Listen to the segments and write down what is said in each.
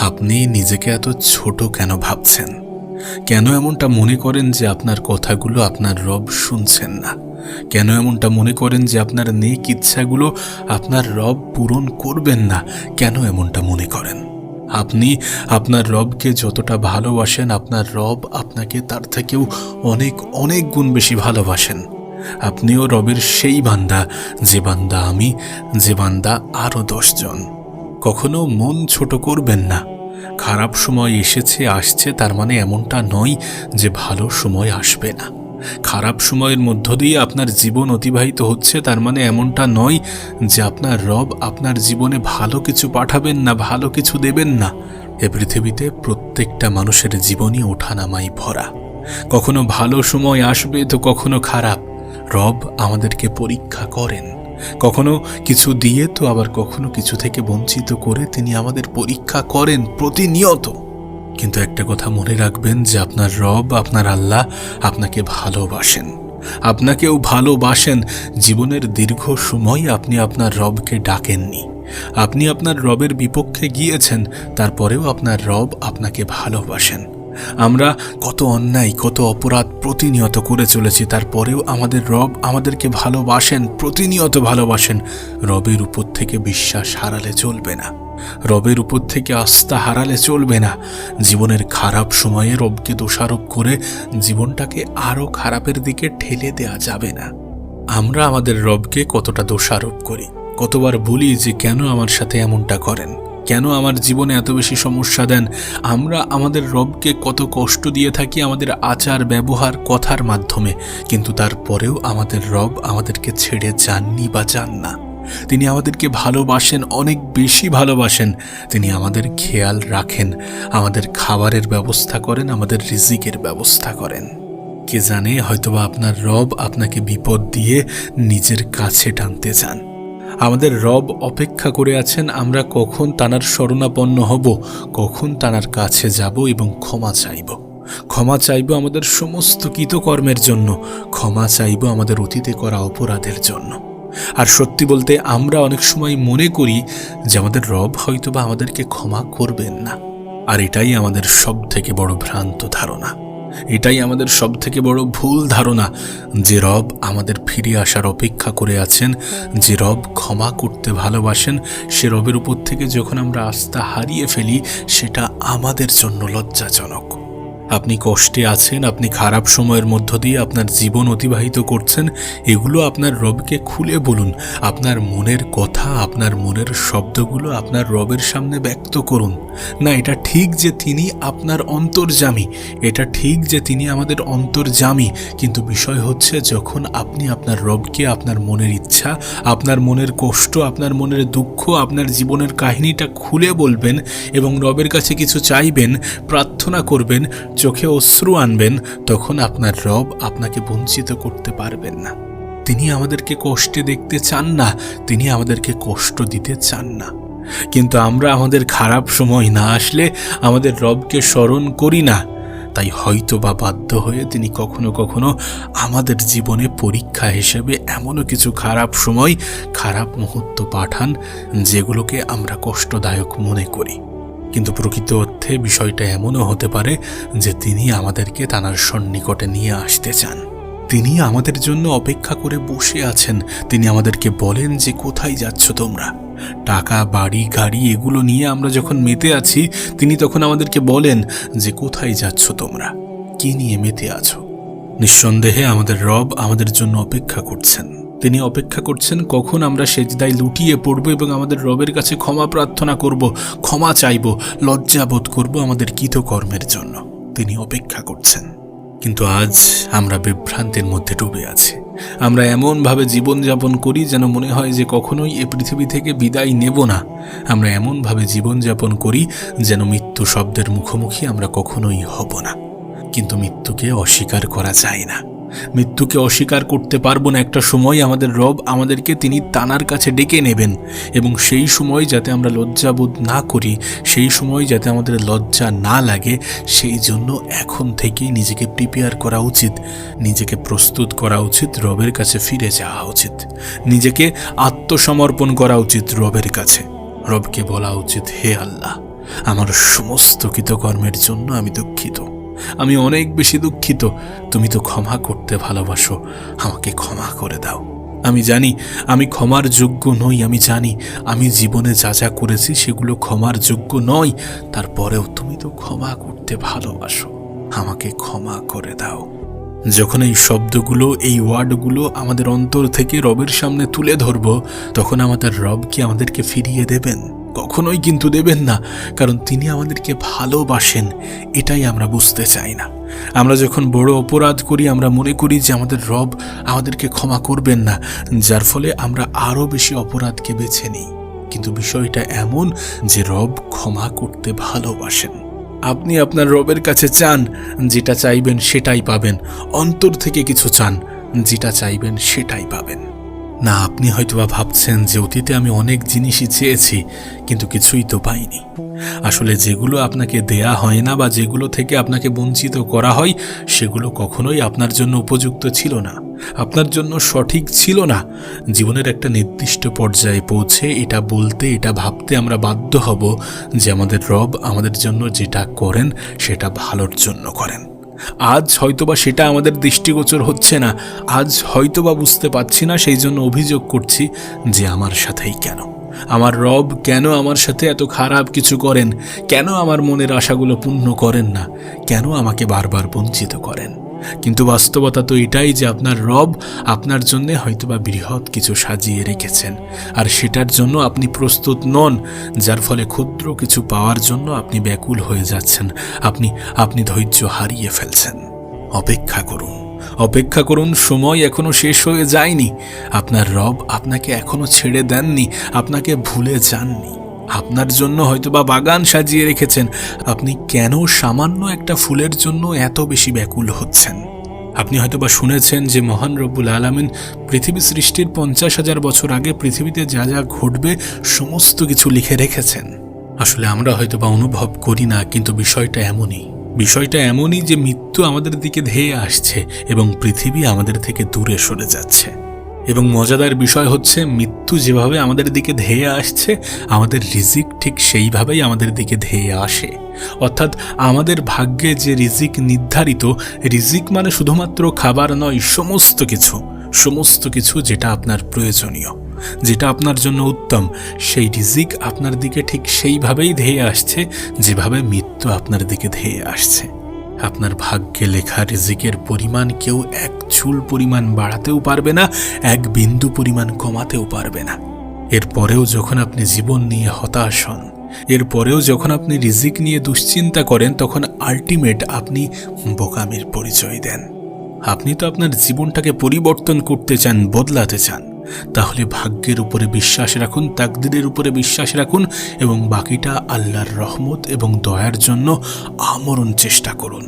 আপনি নিজেকে এত ছোট কেন ভাবছেন? কেন এমনটা মনে করেন যে আপনার কথাগুলো আপনার রব শুনছেন না? কেন এমনটা মনে করেন যে আপনার নেক ইচ্ছাগুলো আপনার রব পূরণ করবেন না? কেন এমনটা মনে করেন? আপনি আপনার রবকে যতটা ভালোবাসেন, আপনার রব আপনাকে তার থেকেও অনেক অনেক গুণ বেশি ভালোবাসেন। আপনিও রবের সেই বান্দা, যে বান্দা আমি, যে বান্দা আরও দশজন। কখনো মন ছোট করবেন না। খারাপ সময় এসেছে, আসছে, তার মানে এমনটা নয় যে ভালো সময় আসবে না। খারাপ সময়ের মধ্য দিয়ে আপনার জীবন অতিবাহিত হচ্ছে, তার মানে এমনটা নয় যে আপনার রব আপনার জীবনে ভালো কিছু পাঠাবেন না, ভালো কিছু দেবেন না। এ পৃথিবীতে প্রত্যেকটা মানুষের জীবনই ওঠানামাই ভরা। কখনো ভালো সময় আসবে তো কখনো খারাপ। রব আমাদেরকে পরীক্ষা করেন। কখনো কিছু দিয়ে তো আবার কখনো কিছু থেকে বঞ্চিত করে তিনি আমাদের পরীক্ষা করেন প্রতিনিয়ত। কিন্তু একটা কথা মনে রাখবেন যে আপনার রব, আপনার আল্লাহ আপনাকে ভালোবাসেন। আপনাকেও ভালোবাসেন। জীবনের দীর্ঘ সময় আপনি আপনার রবকে ডাকেননি। আপনি আপনার রবের বিপক্ষে গিয়েছেন, তারপরেও আপনার রব আপনাকে ভালোবাসেন। আমরা কত অন্যায়, কত অপরাধ প্রতিনিয়ত করে চলেছি, তারপরেও আমাদের রব আমাদেরকে ভালোবাসেন, প্রতিনিয়ত ভালোবাসেন। রবের উপর থেকে বিশ্বাস হারালে চলবে না। রবের উপর থেকে আস্থা হারালে চলবে না। জীবনের খারাপ সময়ে রবকে দোষারোপ করে জীবনটাকে আরও খারাপের দিকে ঠেলে দেয়া যাবে না। আমরা আমাদের রবকে কতটা দোষারোপ করি, কতবার বলি যে কেন আমার সাথে এমনটা করেন? কেন আমার জীবনে এত বেশি সমস্যা দেন? আমরা আমাদের রবকে কত কষ্ট দিয়ে থাকি আমাদের আচার, ব্যবহার, কথার মাধ্যমে। কিন্তু তারপরেও আমাদের রব আমাদেরকে ছেড়ে যাননি বা যান না। তিনি আমাদেরকে ভালোবাসেন, অনেক বেশি ভালোবাসেন। তিনি আমাদের খেয়াল রাখেন, আমাদের খাবারের ব্যবস্থা করেন, আমাদের রিজিকের ব্যবস্থা করেন। কে জানে হয়তোবা আপনার রব আপনাকে বিপদ দিয়ে নিজের কাছে টানতে চান। আমাদের রব অপেক্ষা করে আছেন, আমরা কখন তানার শরণাপন্ন হব, কখন তানার কাছে যাব এবং ক্ষমা চাইব। ক্ষমা চাইব আমাদের সমস্ত কৃতকর্মের জন্য, ক্ষমা চাইব আমাদের অতীতে করা অপরাধের জন্য। আর সত্যি বলতে আমরা অনেক সময় মনে করি যে আমাদের রব হয়তোবা আমাদেরকে ক্ষমা করবেন না। আর এটাই আমাদের সব থেকে বড় ভ্রান্ত ধারণা। এটাই আমাদের সব থেকে বড় ভুল ধারণা, যে রব আমাদের ফিরে আসার অপেক্ষা করে আছেন, যে রব ক্ষমা করতে ভালোবাসেন, সে রবের উপর থেকে যখন আমরা আস্থা হারিয়ে ফেলি, সেটা আমাদের জন্য লজ্জাজনক। আপনি কষ্টে আছেন, আপনি খারাপ সময়ের মধ্য দিয়ে আপনার জীবন অতিবাহিত করছেন, এগুলো আপনার রবকে খুলে বলুন। আপনার মনের কথা, আপনার মনের শব্দগুলো আপনার রবের সামনে ব্যক্ত করুন। না, এটা ঠিক যে তিনি আপনার অন্তর্জামী এটা ঠিক যে তিনি আমাদের অন্তর্জামী কিন্তু বিষয় হচ্ছে যখন আপনি আপনার রবকে, আপনার মনের ইচ্ছা, আপনার মনের কষ্ট, আপনার মনের দুঃখ, আপনার জীবনের কাহিনীটা খুলে বলবেন এবং রবের কাছে কিছু চাইবেন, প্রার্থনা করবেন চোখে অশ্রু আনবেন, তখন আপনার রব আপনাকে বঞ্চিত করতে পারবেন না। তিনি আমাদেরকে কষ্টে দেখতে চান না, তিনি আমাদেরকে কষ্ট দিতে চান না। কিন্তু আমরা আমাদের খারাপ সময় না আসলে আমাদের রবকে স্মরণ করি না। তাই হয়তো বা বাধ্য হয়ে তিনি কখনো কখনো আমাদের জীবনে পরীক্ষা হিসেবে এমনও কিছু খারাপ সময়, খারাপ মুহূর্ত পাঠান, যেগুলোকে আমরা কষ্টদায়ক মনে করি। কিন্তু প্রকৃত অর্থে বিষয়টা এমনও হতে পারে যে তিনি আমাদেরকে তানার সন্নিকটে নিয়ে আসতে চান। তিনি আমাদের জন্য অপেক্ষা করে বসে আছেন। তিনি আমাদেরকে বলেন যে, কোথায় যাচ্ছ তোমরা? টাকা, বাড়ি, গাড়ি, এগুলো নিয়ে আমরা যখন মেতে আছি, তিনি তখন আমাদেরকে বলেন যে, কোথায় যাচ্ছ তোমরা? কি নিয়ে মেতে আছো? নিঃসন্দেহে আমাদের রব আমাদের জন্য অপেক্ষা করছেন। তিনি অপেক্ষা করছেন, কখন আমরা সেজদায় লুটিয়ে পড়ব এবং আমাদের রবের কাছে ক্ষমা প্রার্থনা করব, ক্ষমা চাইব লজ্জাবোধ করব আমাদের কৃতকর্মের জন্য? তিনি অপেক্ষা করছেন। কিন্তু আজ আমরা বিভ্রান্তের মধ্যে ডুবে আছি। আমরা এমনভাবে জীবনযাপন করি যেন মনে হয় যে কখনোই এ পৃথিবী থেকে বিদায় নেব না। আমরা এমনভাবে জীবনযাপন করি যেন মৃত্যু শব্দের মুখোমুখি আমরা কখনোই হব না। কিন্তু মৃত্যুকে অস্বীকার করা যায় না। মৃত্যুকে অস্বীকার করতে পারব না। একটা সময় আমাদের রব আমাদেরকে তিনি তানার কাছে ডেকে নেবেন এবং সেই সময় যাতে আমরা লজ্জাবোধ না করি, সেই সময় যাতে আমাদের লজ্জা না লাগে, সেই জন্য এখন থেকেই নিজেকে প্রিপেয়ার করা উচিত। নিজেকে প্রস্তুত করা উচিত, রবের কাছে ফিরে যাওয়া উচিত। নিজেকে আত্মসমর্পণ করা উচিত রবের কাছে। রবকে বলা উচিত, হে আল্লাহ, আমার সমস্ত কৃতকর্মের জন্য আমি দুঃখিত। আমি অনেক বেশি দুঃখিত। তুমি তো ক্ষমা করতে ভালোবাসো। আমাকে ক্ষমা করে দাও। আমি জানি, আমি ক্ষমার যোগ্য নই, আমি জানি, আমি জীবনে যা যা করেছি সেগুলো ক্ষমার যোগ্য নয় তারপরেও তুমি তো ক্ষমা করতে ভালোবাসো। আমাকে ক্ষমা করে দাও। যখন এই শব্দগুলো, এই ওয়ার্ডগুলো আমাদের অন্তর থেকে রবের সামনে তুলে ধরব, তখন আমাদের রব কি আমাদেরকে ফিরিয়ে দেবেন? কখনোই কিন্তু দেবেন না, কারণ তিনি আমাদেরকে ভালোবাসেন, এটাই আমরা বুঝতে চাই না। আমরা যখন বড় অপরাধ করি, আমরা মনে করি যে আমাদের রব আমাদেরকে ক্ষমা করবেন না, যার ফলে আমরা আরও বেশি অপরাধকে বেছে নিই। কিন্তু বিষয়টা এমন যে রব ক্ষমা করতে ভালোবাসেন। আপনি আপনার রবের কাছে চান, যেটা চাইবেন সেটাই পাবেন। অন্তর থেকে কিছু চান, যেটা চাইবেন সেটাই পাবেন। না, আপনি হয়তোবা ভাবছেন যে অতীতে আমি অনেক জিনিসই চেয়েছি, কিন্তু কিছুই তো পাইনি। আসলে যেগুলো আপনাকে দেয়া হয় না বা যেগুলো থেকে আপনাকে বঞ্চিত করা হয়, সেগুলো কখনোই আপনার জন্য উপযুক্ত ছিল না। আপনার জন্য সঠিক ছিল না। জীবনের একটা নির্দিষ্ট পর্যায়ে পৌঁছে এটা বলতে, এটা ভাবতে আমরা বাধ্য হব যে আমাদের রব আমাদের জন্য যেটা করেন, সেটা ভালোর জন্য করেন। আজ হয়তোবা সেটা আমাদের দৃষ্টিগোচর হচ্ছে না। আজ হয়তোবা বুঝতে পারছি না, সেই জন্য অভিযোগ করছি যে আমার সাথেই কেন? আমার রব কেন আমার সাথে এত খারাপ কিছু করেন? কেন আমার মনের আশাগুলো পূর্ণ করেন না? কেন আমাকে বারবার বঞ্চিত করেন? কিন্তু বাস্তবতা তো এটাই যে আপনার রব আপনার জন্য হয়তোবা বৃহৎ কিছু সাজিয়ে রেখেছেন। আর সেটার জন্য আপনি প্রস্তুত নন, যার ফলে ক্ষুদ্র কিছু পাওয়ার জন্য আপনি ব্যাকুল হয়ে যাচ্ছেন। আপনি আপনি ধৈর্য হারিয়ে ফেলছেন। অপেক্ষা করুন। অপেক্ষা করুন, সময় এখনও শেষ হয়ে যায়নি। আপনার রব আপনাকে এখনও ছেড়ে দেননি, আপনাকে ভুলে যাননি। আপনার জন্য হয়তোবা বাগান সাজিয়ে রেখেছেন। আপনি কেন সামান্য একটা ফুলের জন্য এত বেশি ব্যাকুল হচ্ছেন? আপনি হয়তোবা শুনেছেন যে মহান রব্বুল আলামিন পৃথিবী সৃষ্টির পঞ্চাশ হাজার বছর আগে পৃথিবীতে যা যা ঘটবে সমস্ত কিছু লিখে রেখেছেন। আসলে আমরা হয়তোবা অনুভব করি না, কিন্তু বিষয়টা এমনই। বিষয়টা এমনই যে মৃত্যু আমাদের দিকে ধেয়ে আসছে এবং পৃথিবী আমাদের থেকে দূরে সরে যাচ্ছে। এবং মজাদার বিষয় হচ্ছে, মৃত্যু যেভাবে আমাদের দিকে ধেয়ে আসছে, আমাদের রিজিক ঠিক সেইভাবেই আমাদের দিকে ধেয়ে আসে। অর্থাৎ আমাদের ভাগ্যে যে রিজিক নির্ধারিত, রিজিক মানে শুধুমাত্র খাবার নয়, সমস্ত কিছু সমস্ত কিছু যেটা আপনার প্রয়োজনীয়, যেটা আপনার জন্য উত্তম, সেই রিজিক আপনার দিকে ঠিক সেইভাবেই ধেয়ে আসছে, যেভাবে মৃত্যু আপনার দিকে ধেয়ে আসছে। আপনার ভাগ্যে লেখা রিজিকের পরিমাণ কেউ এক চুল পরিমাণ বাড়াতেও পারবে না, এক বিন্দু পরিমাণ কমাতেও পারবে না। এরপরেও যখন আপনি জীবন নিয়ে হতাশ হন, এরপরেও যখন আপনি রিজিক নিয়ে দুশ্চিন্তা করেন, তখন আলটিমেট আপনি বোকামির পরিচয় দেন। আপনি তো আপনার জীবনটাকে পরিবর্তন করতে চান, বদলাতে চান। তাহলে ভাগ্যের উপরে বিশ্বাস রাখুন, তাকদিরের উপরে বিশ্বাস রাখুন এবং বাকিটা আল্লাহর রহমত এবং দয়ার জন্য আমরণ চেষ্টা করুন।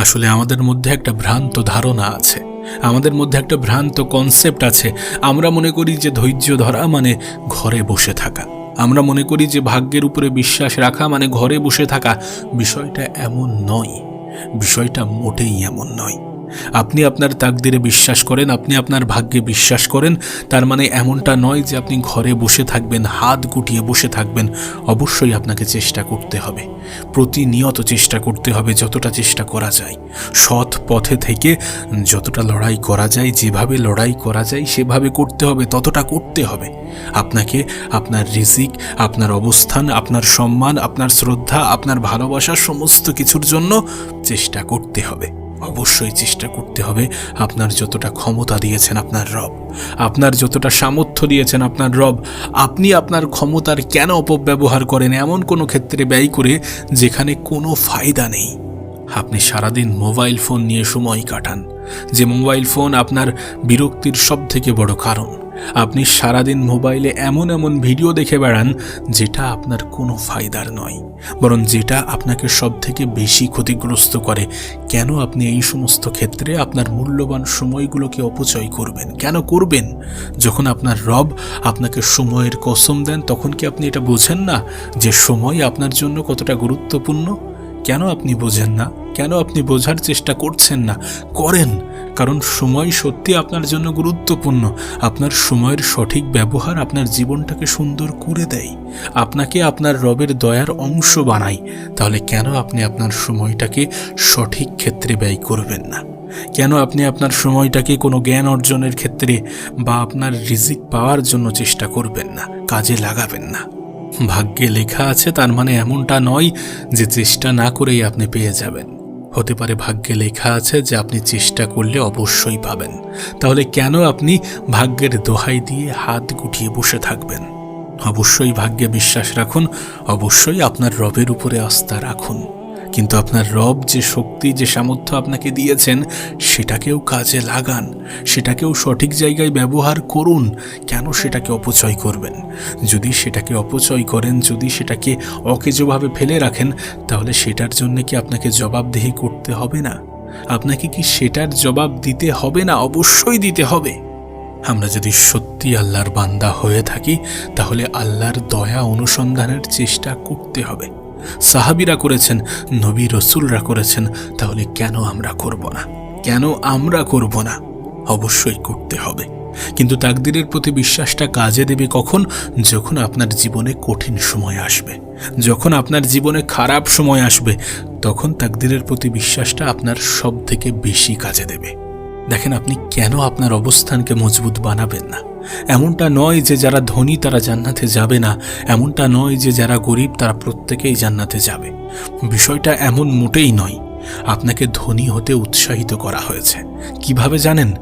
আসলে আমাদের মধ্যে একটা ভ্রান্ত ধারণা আছে। আমাদের মধ্যে একটা ভ্রান্ত কনসেপ্ট আছে। আমরা মনে করি যে ধৈর্য ধরা মানে ঘরে বসে থাকা। আমরা মনে করি যে ভাগ্যের উপরে বিশ্বাস রাখা মানে ঘরে বসে থাকা। বিষয়টা এমন নয়। বিষয়টা মোটেই এমন নয়। আপনি আপনার তাকদিরে বিশ্বাস করেন, আপনি আপনার ভাগ্যে বিশ্বাস করেন। তার মানে এমনটা নয় যে আপনি ঘরে বসে থাকবেন, হাত গুটিয়ে বসে থাকবেন। অবশ্যই আপনাকে চেষ্টা করতে হবে। প্রতিনিয়ত চেষ্টা করতে হবে যতটা চেষ্টা করা যায়। সৎ পথে থেকে যতটা লড়াই করা যায়, যেভাবে লড়াই করা যায়, সেভাবে করতে হবে, ততটা করতে হবে। আপনাকে আপনার রিজিক, আপনার অবস্থান, আপনার সম্মান, আপনার শ্রদ্ধা, আপনার ভালোবাসা সমস্ত কিছুর জন্য চেষ্টা করতে হবে। অবশ্যই চেষ্টা করতে হবে। আপনার যতটা ক্ষমতা দিয়েছেন আপনার রব, আপনার যতটা সামর্থ্য দিয়েছেন আপনার রব, আপনি আপনার ক্ষমতার কেন অপব্যবহার করেন? এমন কোনো ক্ষেত্রে ব্যয় করে যেখানে কোনো ফায়দা নেই। আপনি সারাদিন মোবাইল ফোন নিয়ে সময় কাটান, যে মোবাইল ফোন আপনার বিরক্তির সব থেকে বড় কারণ। আপনি সারাদিন মোবাইলে এমন এমন ভিডিও দেখে বেড়ান যেটা আপনার কোনো ফায়দার নয়, বরং যেটা আপনাকে সব থেকে বেশি ক্ষতিগ্রস্ত করে। কেন আপনি এই সমস্ত ক্ষেত্রে আপনার মূল্যবান সময়গুলোকে অপচয় করবেন? কেন করবেন? যখন আপনার রব আপনাকে সময়ের কসম দেন, তখন কি আপনি এটা বোঝেন না যে সময় আপনার জন্য কতটা গুরুত্বপূর্ণ? কেন আপনি বোঝেন না? কেন আপনি বোঝার চেষ্টা করছেন না? করেন। কারণ সময় সত্যি আপনার জন্য গুরুত্বপূর্ণ। আপনার সময়ের সঠিক ব্যবহার আপনার জীবনটাকে সুন্দর করে দেয়। আপনাকে আপনার রবের দয়ার অংশ বানায়। তাহলে কেন আপনি আপনার সময়টাকে সঠিক ক্ষেত্রে ব্যয় করবেন না? কেন আপনি আপনার সময়টাকে কোনো জ্ঞান অর্জনের ক্ষেত্রে বা আপনার রিজিক পাওয়ার জন্য চেষ্টা করবেন না? কাজে লাগাবেন না? ভাগ্যে লেখা আছে, তার মানে এমনটা নয় যে চেষ্টা না করেই আপনি পেয়ে যাবেন। হতে পারে ভাগ্যে লেখা আছে যে আপনি চেষ্টা করলে অবশ্যই পাবেন। তাহলে কেন আপনি ভাগ্যের দোহাই দিয়ে হাত গুটিয়ে বসে থাকবেন? অবশ্যই ভাগ্যে বিশ্বাস রাখুন, অবশ্যই আপনার রবের উপরে আস্থা রাখুন। কিন্তু আপনার রব যে শক্তি, যে সামর্থ্য আপনাকে দিয়েছেন, সেটাকেও কাজে লাগান, সেটাকেও সঠিক জায়গায় ব্যবহার করুন। কেন সেটাকে অপচয় করবেন? যদি সেটাকে অপচয় করেন, যদি সেটাকে অকেজোভাবে ফেলে রাখেন, তাহলে সেটার জন্য কি আপনাকে জবাবদেহি করতে হবে না? আপনাকে কি সেটার জবাব দিতে হবে না? অবশ্যই দিতে হবে। আমরা যদি সত্যি আল্লাহর বান্দা হয়ে থাকি, তাহলে আল্লাহর দয়া অনুসন্ধানের চেষ্টা করতে হবে। সাহাবিরা করেছেন, নবী রসুলরা করেছেন, তাহলে কেন আমরা করব না? কেন আমরা করব না? অবশ্যই করতে হবে। কিন্তু তাকদিরের প্রতি বিশ্বাসটা কাজে দেবে কখন? যখন আপনার জীবনে কঠিন সময় আসবে। যখন আপনার জীবনে খারাপ সময় আসবে, তখন তাকদিরের প্রতি বিশ্বাসটা আপনার সব থেকে বেশি কাজে দেবে। দেখেন, আপনি কেন আপনার অবস্থানকে মজবুত বানাবেন না? এমনটা নয় যে যারা ধনী তারা জান্নাতে যাবে না। এমনটা নয় যে যারা গরিব তারা প্রত্যেকেই জান্নাতে যাবে। বিষয়টা এমন মোটেই নয়। আপনাকে ধনী হতে উৎসাহিত করা হয়েছে। কীভাবে জানেন?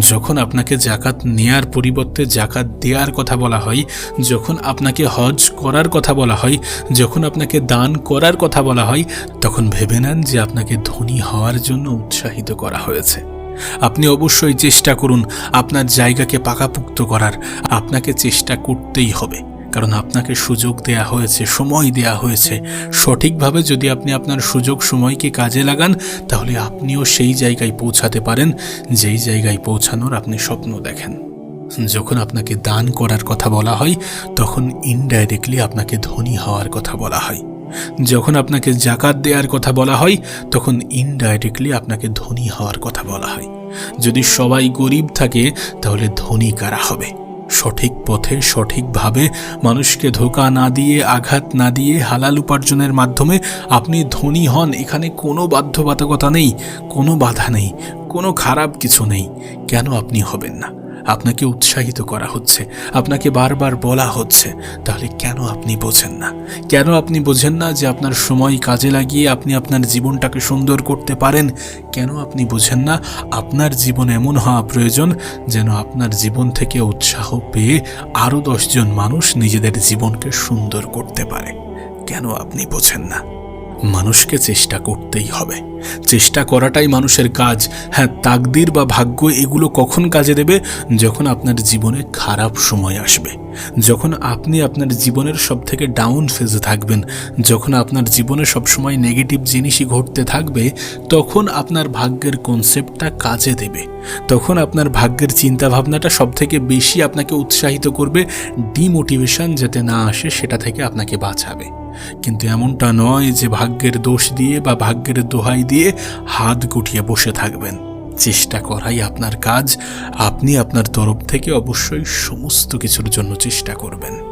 যখন আপনাকে জাকাত নেয়ার পরিবর্তে জাকাত দেওয়ার কথা বলা হয়, যখন আপনাকে হজ করার কথা বলা হয়, যখন আপনাকে দান করার কথা বলা হয়, তখন ভেবে নেন যে আপনাকে ধনী হওয়ার জন্য উৎসাহিত করা হয়েছে। আপনি অবশ্যই চেষ্টা করুন আপনার জায়গাকে পাকাপুক্ত করার। আপনাকে চেষ্টা করতেই হবে। কারণ আপনাকে সুযোগ দেয়া হয়েছে, সময় দেয়া হয়েছে। সঠিকভাবে যদি আপনি আপনার সুযোগ সময়কে কাজে লাগান, তাহলে আপনিও সেই জায়গায় পৌঁছাতে পারেন, যেই জায়গায় পৌঁছানোর আপনি স্বপ্ন দেখেন। যখন আপনাকে দান করার কথা বলা হয়, তখন ইনডাইরেক্টলি আপনাকে ধনী হওয়ার কথা বলা হয়। যখন আপনাকে জাকাত দেওয়ার কথা বলা হয়, তখন ইনডাইরেক্টলি আপনাকে ধনী হওয়ার কথা বলা হয়। যদি সবাই গরিব থাকে, তাহলে ধনী কারা হবে? সঠিক পথে, সঠিকভাবে মানুষকে ধোকা না দিয়ে, আঘাত না দিয়ে, হালাল উপার্জনের মাধ্যমে আপনি ধনী হন, এখানে কোনো বাধ্যবাধকতা নেই, কোনো বাধা নেই, কোনো খারাপ কিছু নেই। কেন আপনি হবেন না? আপনাকে উৎসাহিত করা হচ্ছে, আপনাকে বারবার বলা হচ্ছে, তাহলে কেন আপনি বোঝেন না? কেন আপনি বোঝেন না যে আপনার সময় কাজে লাগিয়ে আপনি আপনার জীবনটাকে সুন্দর করতে পারেন? কেন আপনি বোঝেন না আপনার জীবন এমন হওয়া প্রয়োজন যেন আপনার জীবন থেকে উৎসাহ পেয়ে আরও দশজন মানুষ নিজেদের জীবনকে সুন্দর করতে পারে? কেন আপনি বোঝেন না? মানুষকে চেষ্টা করতেই হবে। চেষ্টা করাটাই মানুষের কাজ। হ্যাঁ তাকদির বা ভাগ্য এগুলো কখন কাজে দেবে? যখন আপনার জীবনে খারাপ সময় আসবে। যখন আপনি আপনার জীবনের সব থেকে ডাউন ফেজে থাকবেন, যখন আপনার জীবনে সবসময় নেগেটিভ জিনিসই ঘটতে থাকবে, তখন আপনার ভাগ্যের কনসেপ্টটা কাজে দেবে। তখন আপনার ভাগ্যের চিন্তাভাবনাটা সব থেকে বেশি আপনাকে উৎসাহিত করবে। ডিমোটিভেশন যাতে না আসে, সেটা থেকে আপনাকে বাঁচাবে। কিন্তু এমনটা নয় যে ভাগ্যের দোষ দিয়ে বা ভাগ্যের দোহাই দিয়ে হাত গুটিয়ে বসে থাকবেন। চেষ্টা করাই আপনার কাজ। আপনি আপনার তরফ থেকে অবশ্যই সমস্ত কিছুর জন্য চেষ্টা করবেন।